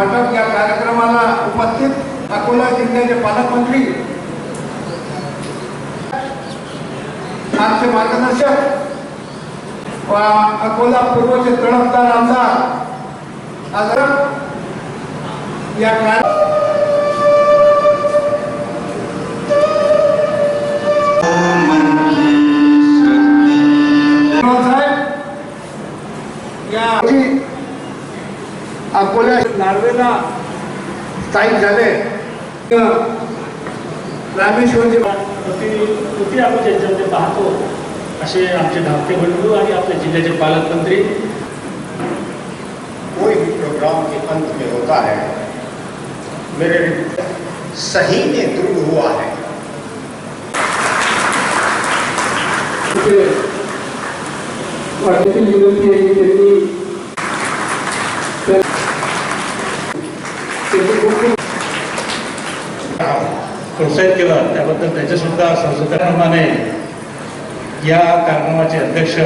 वाटप या कार्यक्रमाला उपस्थित अकोला जिल्ह्याचे पालकमंत्री आमचे मार्गदर्शक अकोला पूर्वचे तडफदार आमदार या कार्य अकोल्या नार्वेला स्थायिक झाले. रामेश्वरचे कृती आपण ज्यांच्यामध्ये पाहतो असे आमचे धाकटे बंधू आणि आपल्या जिल्ह्याचे पालकमंत्री. कोई भी प्रोग्राम के अंत में होता है मेरे सही में दृढ़ हुआ है। वाटेतील विनंती प्रोत्साहित केलं त्याबद्दल त्याच्यासुद्धा संस्थाप्रमाणे या कार्यक्रमाचे अध्यक्ष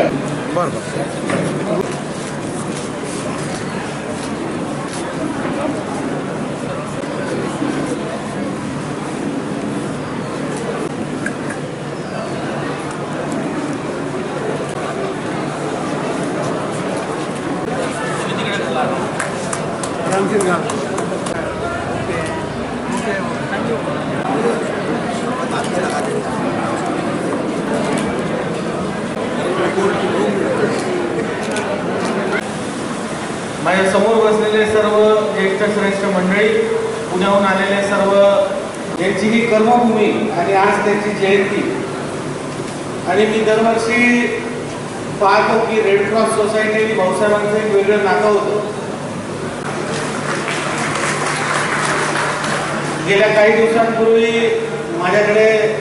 माझ्यासमोर बसलेले सर्व ज्येष्ठ श्रेष्ठ मंडळी पुण्याहून आलेले सर्व यांची ही कर्मभूमी आणि आज त्याची जयंती. आणि मी दरवर्षी पाहतो की रेड क्रॉस सोसायटी आणि भाऊसाहेबांचं एक वेगळं नातं होतं. गेल्या काही दिवसांपूर्वी माझ्याकडे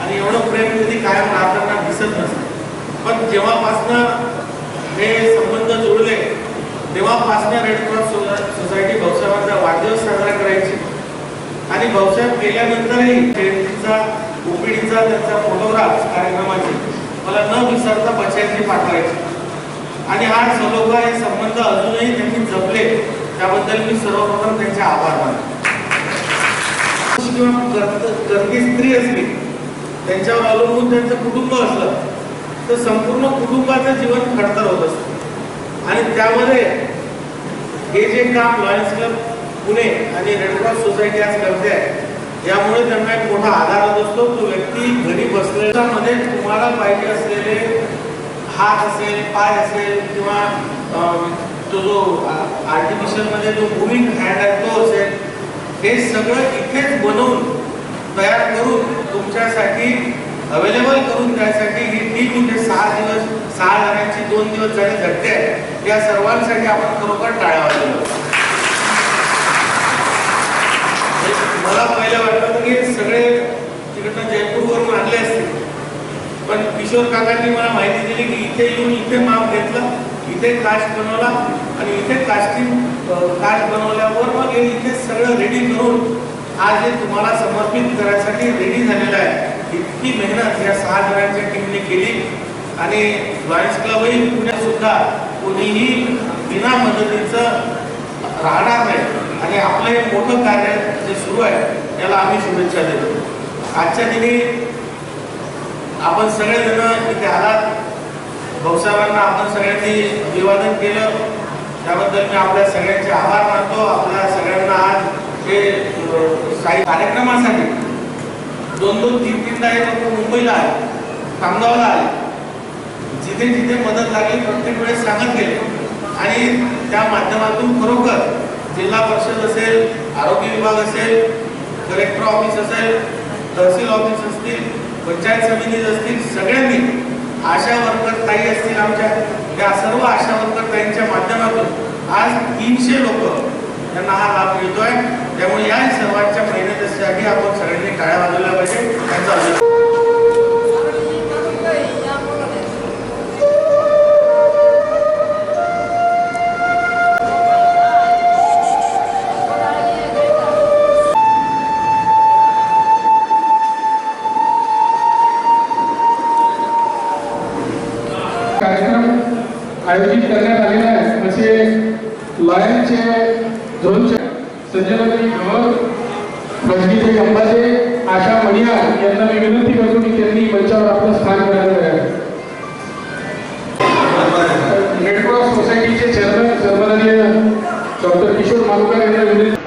आणि एवढं प्रेम कधी कायम राहताना दिसत नसतं. पण जेव्हापासनं हे संबंध जुळले तेव्हापासनं रेड क्रॉस सोसा- सोसायटी भाऊसाहेबांचा वाढदिवस साजरा करायची आणि भाऊसाहेब गेल्यानंतरही जयंतीचा ओपीडीचा त्यांचा फोटोग्राफ कार्यक्रमाचे मला न विसरता बचायची पाठवायची. आणि हा सलोखा हे संबंध अजूनही त्यांनी जपले त्याबद्दल मी सर्वप्रथम त्यांचे आभार मानतो. किंवा स्त्री असली त्यांच्यावर अवलंबून त्यांचं कुटुंब असलं तर संपूर्ण कुटुंबाचं जीवन खडतर होत असतं. आणि त्यामध्ये हे जे काम लॉयन्स क्लब पुणे आणि रेडक्रॉस सोसायटी आज करते आहे. यामुळे त्यांना एक मोठा आधार होत असतो तो व्यक्ती घरी बसलेल्या मध्ये तुम्हाला पाहिजे असलेले हात असेल पाय असेल किंवा तो जो आर्टिफिशियलमध्ये जो मुव्हिंग हँड आहे तो असेल हे सगळं इथेच बनवून तयार करून तुमच्यासाठी अवेलेबल करून द्यायसाठी ही टीम म्हणजे सहा दिवस सहा जणांची दोन दिवस झाले झटते. आहे या सर्वांसाठी आपण खरोखर टाळावा लागलो मला पहिलं वाटलं की सगळे तिकडनं जयपूरवरून आणले असते पण किशोर काकांनी मला माहिती दिली की इथे येऊन इथे माप घेतलं इथे कास्ट बनवला आणि इथे कास्टिंग कास्ट बनवल्यावर मग हे इथे सगळं रेडी करून आज हे तुम्हाला समर्पित करायसाठी रेडी झालेलं आहे. इतकी मेहनत या सहा जणांच्या टीमने केली आणि लॉयन्स क्लबही पुण्यात सुद्धा कोणीही बिना मदतीचं राहणार नाही. आणि आपलं हे मोठं कार्य जे सुरू आहे त्याला आम्ही शुभेच्छा देतो. आजच्या दिनी आपण सगळेजण इथे आलात. भाऊसाहेबांना आपण सगळ्यांनी अभिवादन केलं. त्याबद्दल मी आपल्या सगळ्यांचे आभार मानतो. आपल्या सगळ्यांना आज हे काही कार्यक्रमासाठी दोन दोन तीन तीनदा हे लोक मुंबईला आले खामगावला आले. जिथे जिथे मदत लागली प्रत्येक वेळेस सांगत गेले. आणि त्या माध्यमातून खरोखर जिल्हा परिषद असेल आरोग्य विभाग असेल कलेक्टर ऑफिस असेल तहसील ऑफिस असतील पंचायत समिती असतील सगळ्यांनी आशा वर्कर ताई असतील आमच्या या सर्व आशा वर्कर ताईंच्या माध्यमातून आज तीनशे लोक त्यांना हा लाभ मिळतोय. त्यामुळे या सर्वांच्या मेहनतीसाठी आपण सगळ्यांनी टाळ्या वाजवल्या पाहिजे. त्यांचा कार्यक्रम आयोजित करण्यात आलेला आहे असे लॉयनचे झोनच्या संजनाताई धवन रजनीताई अंबाते आशा मणियार यांना मी विनंती करतो की त्यांनी मंचावर आपलं स्थान करायला द्यावे रेडक्रॉस सोसायटीचे चेअरमन सन्माननीय डॉक्टर किशोर मालुकर यांना विनंती